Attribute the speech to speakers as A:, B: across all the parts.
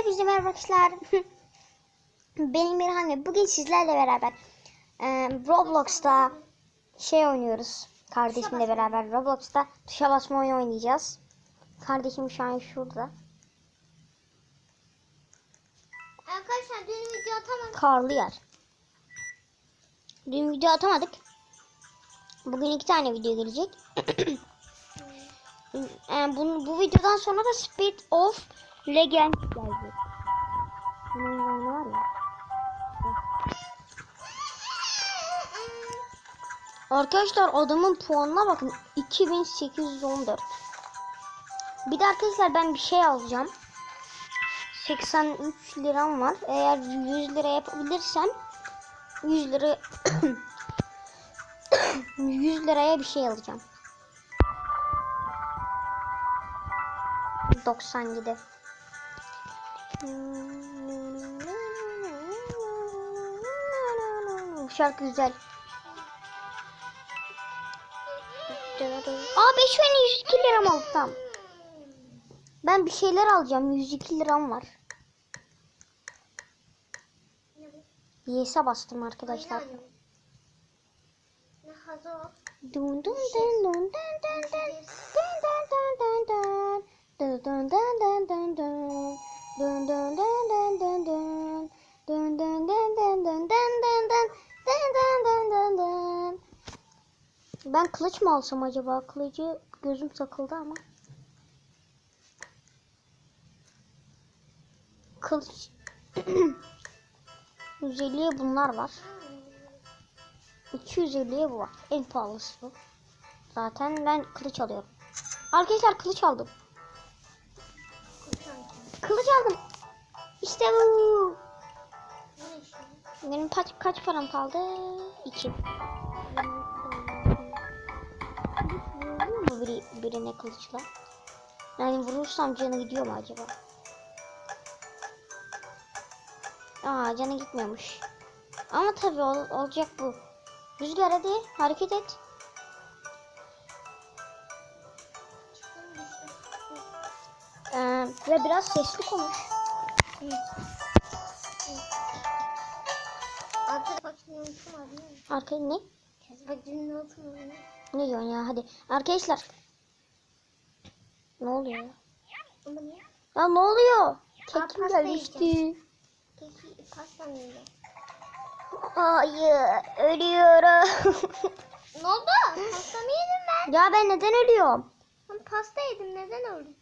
A: Hepinize merhaba arkadaşlar. Benim Mirhan ve bugün sizlerle beraber e, Roblox'ta şey oynuyoruz. Kardeşimle beraber Roblox'ta tuşa basma oyunu oynayacağız. Kardeşim şu an şurada.
B: Arkadaşlar dün video atamadım.
A: Karlı yer. Dün video atamadık. Bugün iki tane video gelecek. e, bu, bu videodan sonra da Speed of Legend gelecek. Var ya. Arkadaşlar adamın puanına bakın. 2814. Bir de arkadaşlar ben bir şey alacağım. 83 liram var. Eğer 100 lira yapabilirsem 100 lira 100 liraya bir şey alacağım. 97. Bu şarkı güzel. Aa 5 oyunu 102 liram aldım. Ben bir şeyler alacağım. 102 liram var. Yes'e bastım arkadaşlar. Dun dun dun dun. Dun dun dun dun dun. Dun dun dun dun dun dun. Dun dun dun dun dun dun. Dun Ben kılıç mı alsam acaba? Kılıcı gözüm takıldı ama. Kılıç. 150'ye bunlar var. 250'ye bu var. En pahalısı bu. Zaten ben kılıç alıyorum. Arkadaşlar kılıç aldım. Kılıç aldım. İşte bu. Benim kaç, kaç param kaldı? 2. Biri, birine kılıçla. Yani vurursam canı gidiyor mu acaba? Aa canı gitmiyormuş. Ama tabii ol- olacak bu. Rüzgar hadi hareket et. Ee, ve biraz sesli konuş.
B: Arkada bak şimdi unuttum abi. değil mi?
A: Arka ne?
B: Bak abi.
A: Ne diyorsun ya hadi. Arkadaşlar. Ne oluyor ya? Ne oluyor? Kekim
B: pasta
A: gelmişti.
B: Pasta?
A: Hayır ölüyorum.
B: Ne oldu? Pasta mı yedim ben?
A: ya ben neden ölüyorum?
B: Ben pasta yedim neden öldüm?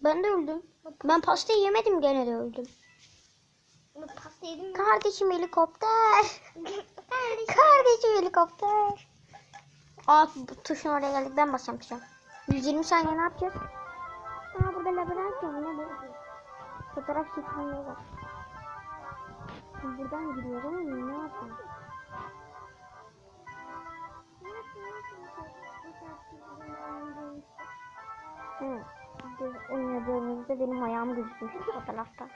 A: Ben de öldüm. Ben pastayı yemedim gene de öldüm.
B: Ben pasta yedim mi?
A: Kardeşim helikopter.
B: Kardeşim.
A: Kardeşim helikopter. Aa tuşun oraya geldik ben basacağım tuşa. 120 saniye ne yapacağız? Aa burada labirent var ne bu? Fotoğraf çekilmeyi var. Buradan gidiyorum ne yapayım? Hı. Biz oynadığımızda benim ayağım gözükmüş fotoğrafta.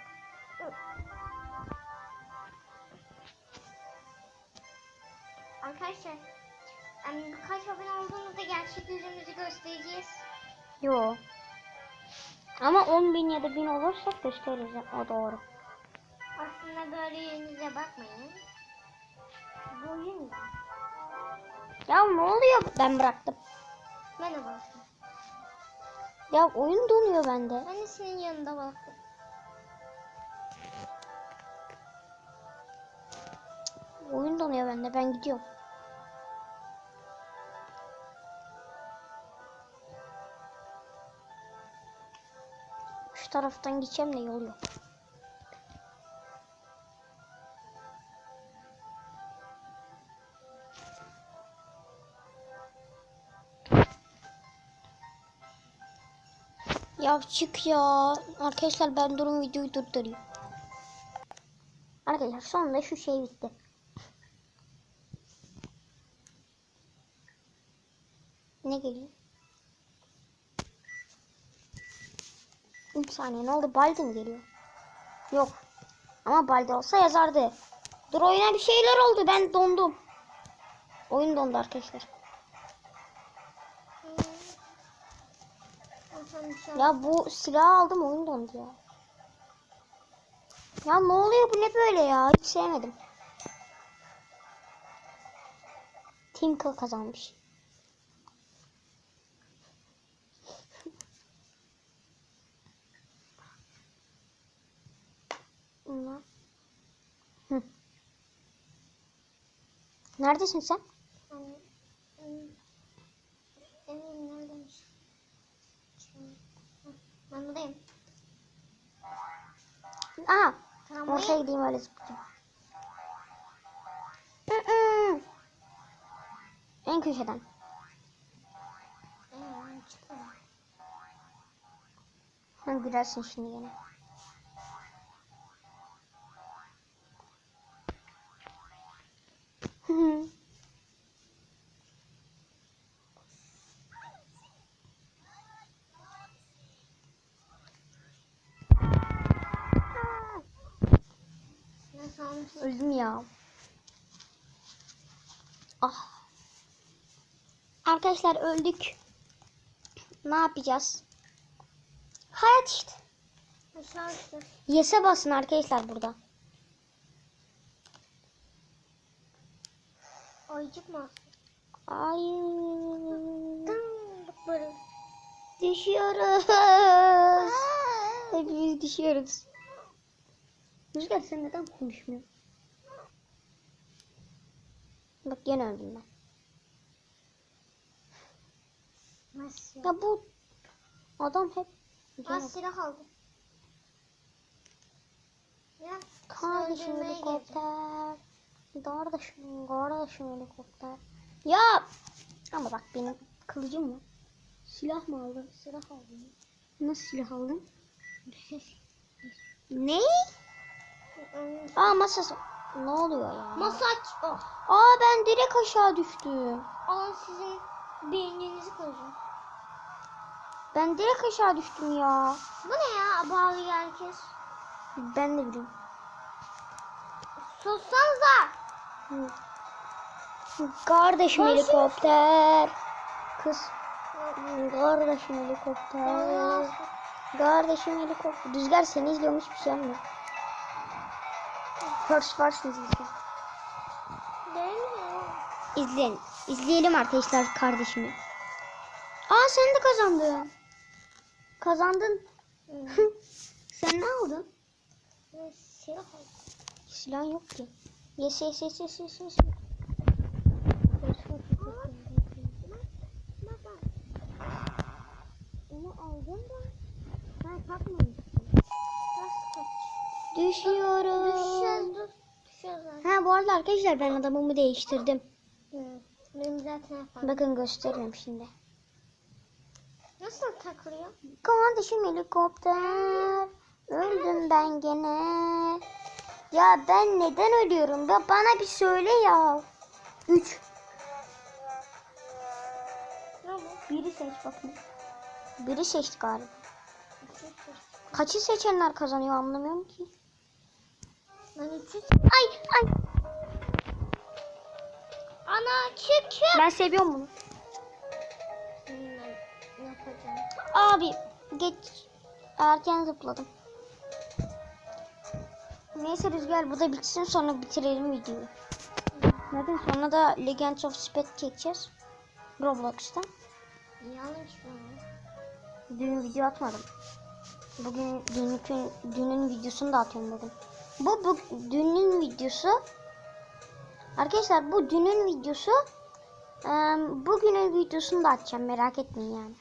B: Arkadaşlar em, kaç abone olduğumuzda gerçek yüzümüzü göstereceğiz.
A: Yo. Ama 10 bin ya da 1000 olursak gösteririz. O doğru.
B: Aslında böyle yüzünüze bakmayın. Bu oyun mu?
A: Ya ne oluyor? Ben bıraktım.
B: Ben de baktım.
A: Ya oyun donuyor bende.
B: Ben de senin yanında baktım.
A: Oyun donuyor bende. Ben gidiyorum. Taraftan gideceğim de yol yok. Ya çık ya. Arkadaşlar ben durum videoyu durduruyorum. Arkadaşlar sonunda şu şey bitti. Ne geliyor? 3 saniye ne oldu? Baldi mi geliyor? Yok. Ama Baldi olsa yazardı. Dur oyuna bir şeyler oldu. Ben dondum. Oyun dondu arkadaşlar.
B: Bir
A: Ya bu silahı aldım oyun dondu ya. Ya ne oluyor bu ne böyle ya? Hiç sevmedim. Tinkle kazanmış. Bunlar. Hı. Neredesin sen?
B: Eminim neredeymiş? Ben buradayım.
A: Aa,
B: Tamam
A: ortaya gideyim öyle zıplayayım. En köşeden. Ha, gülersin şimdi gene. Öldüm ya. Ah. Arkadaşlar öldük. Ne yapacağız? Hayat işte.
B: Aşağı.
A: Yes'e basın arkadaşlar burada.
B: Ayıcık mı?
A: Ay. Düşüyoruz. Hepimiz düşüyoruz. Rüzgar sen neden konuşmuyorsun? Bak gene öldüm ben.
B: Nasıl?
A: Ya bu adam hep
B: Ben silah aldım. Ya,
A: Kardeşim helikopter. Kardeşim, kardeşim helikopter. Ya ama bak benim kılıcım var. Silah mı aldın? Silah aldım. Nasıl silah aldın? ne? Aa masası. Ne oluyor ya?
B: Masaç. Oh.
A: Aa ben direkt aşağı düştüm.
B: Alın sizin beyninizi kıracağım.
A: Ben direkt aşağı düştüm ya.
B: Bu ne ya? Bağlı herkes.
A: Ben de biliyorum.
B: Sussanıza.
A: Hı. Kardeşim
B: Konuşuyor.
A: helikopter. Kız. Kardeşim helikopter. Kardeşim helikopter. Rüzgar seni izliyormuş bir şey yapmıyor. Person izliyor.
B: Değil mi?
A: İzleyin. İzleyelim arkadaşlar kardeşimi. Aa sen de kazandın. Kazandın.
B: Hı.
A: sen ne aldın?
B: Silah aldım.
A: Silah yok ki. Yes yes yes yes yes. yes. Onu aldım da. Ben takmamıştım. Düşüyorum.
B: Düşeceğiz dur. Düşeceğiz.
A: Ha bu arada arkadaşlar ben adamımı değiştirdim.
B: Hı. Benim zaten efendim.
A: Bakın gösteririm şimdi.
B: Nasıl takılıyor?
A: Kardeşim helikopter. Öldüm ben gene. Ya ben neden ölüyorum? Ya bana bir söyle ya. 3.
B: Ne bu?
A: Biri seç bakın. Biri seçti galiba. Kaçı seçenler kazanıyor anlamıyorum ki. Ay ay.
B: Ana çık çık.
A: Ben seviyorum bunu. Abi geç. Erken zıpladım. Neyse Rüzgar bu da bitsin sonra bitirelim videoyu. Neden? Sonra da Legends of Speed çekeceğiz. Roblox'ta.
B: Yanlış mı?
A: Dün video atmadım. Bugün dünün, dünün videosunu da atıyorum bugün. Bu, bu dünün videosu. Arkadaşlar bu dünün videosu. Bugünün videosunu da atacağım merak etmeyin yani.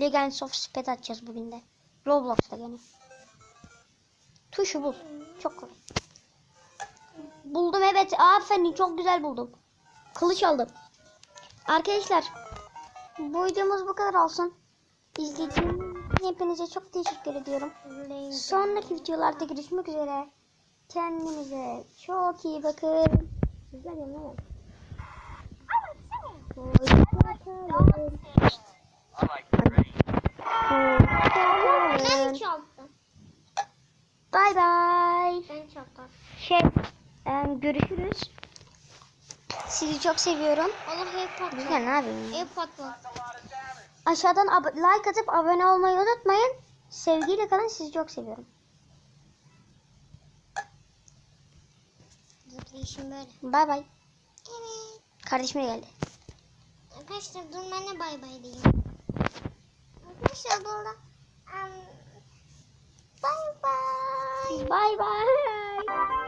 A: Legends of Speed atacağız bugün de. Roblox'ta gene. Tuşu bul. Çok kolay. Buldum evet. Aferin çok güzel buldum. Kılıç aldım. Arkadaşlar bu videomuz bu kadar olsun. İzlediğiniz hepinize çok teşekkür ediyorum. Sonraki videolarda görüşmek üzere. Kendinize çok iyi bakın. Güzel yanına. Hoşçakalın.
B: Ben çaldım.
A: Bye bye.
B: Ben çaldım.
A: Şey, em, görüşürüz. Sizi çok seviyorum.
B: Allah ev
A: Güzel
B: patladı.
A: ne yapayım? Aşağıdan like atıp abone olmayı unutmayın. Sevgiyle kalın. Sizi çok seviyorum.
B: Zıplayışım böyle.
A: Bay bay.
B: Evet.
A: Kardeşim geldi.
B: Arkadaşlar durun ben de bay bay diyeyim. Arkadaşlar burada um, bay bay.
A: Bay bay.